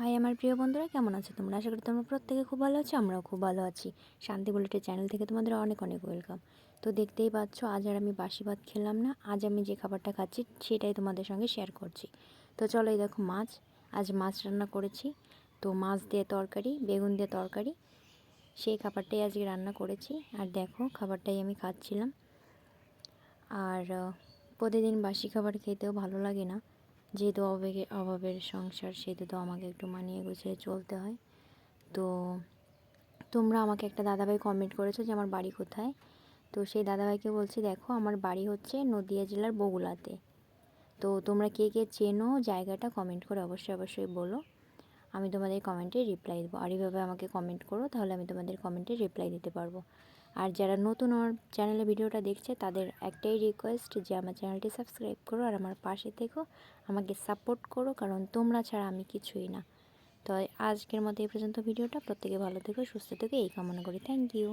High আমার প্রিয় বন্ধুরা, কেমন আছো তোমরা? আশা করি তোমরা প্রত্যেকে খুব ভালো আছো, আমরাও খুব ভালো আছি। শান্তি বুলেটের চ্যানেল থেকে তোমাদের অনেক অনেক ওয়েলকাম তো দেখতেই পাচ্ছ, আজ আর আমি বাসি ভাত খেলাম না, আজ আমি যে খাবারটা খাচ্ছি সেটাই তোমাদের সঙ্গে শেয়ার করছি। তো চলো এই দেখো মাছ, আজ মাছ রান্না করেছি। তো মাছ দিয়ে তরকারি, বেগুন দিয়ে তরকারি, সেই খাবারটাই আজকে রান্না করেছি। আর দেখো, খাবারটাই আমি খাচ্ছিলাম। আর প্রতিদিন বাসি খাবার খেতেও ভালো লাগে না। যেহেতু অভাবে অভাবের সংসার, সেহেতু তো আমাকে একটু মানিয়ে গুছিয়ে চলতে হয়। তো তোমরা আমাকে একটা দাদাভাই কমেন্ট করেছ যে, আমার বাড়ি কোথায়? তো সেই দাদাভাইকে বলছি, দেখো, আমার বাড়ি হচ্ছে নদিয়া জেলার বগুলাতে। তো তোমরা কে কে চেনো, জায়গাটা কমেন্ট করে অবশ্যই অবশ্যই বলো। আমি তোমাদের কমেন্টে রিপ্লাই দেবো। আর এইভাবে আমাকে কমেন্ট করো, তাহলে আমি তোমাদের কমেন্টে রিপ্লাই দিতে পারব। আর যারা নতুন আমার চ্যানেলে ভিডিওটা দেখছে, তাদের একটাই রিকোয়েস্ট যে আমার চ্যানেলটি সাবস্ক্রাইব করো আর আমার পাশে থেকো। আমাকে সাপোর্ট করো, কারণ তোমরা ছাড়া আমি কিছুই না। তো আজকের মতো এই পর্যন্ত ভিডিওটা প্রত্যেকে ভালো থেকো, সুস্থ থেকো, এই কামনা করি। Thank you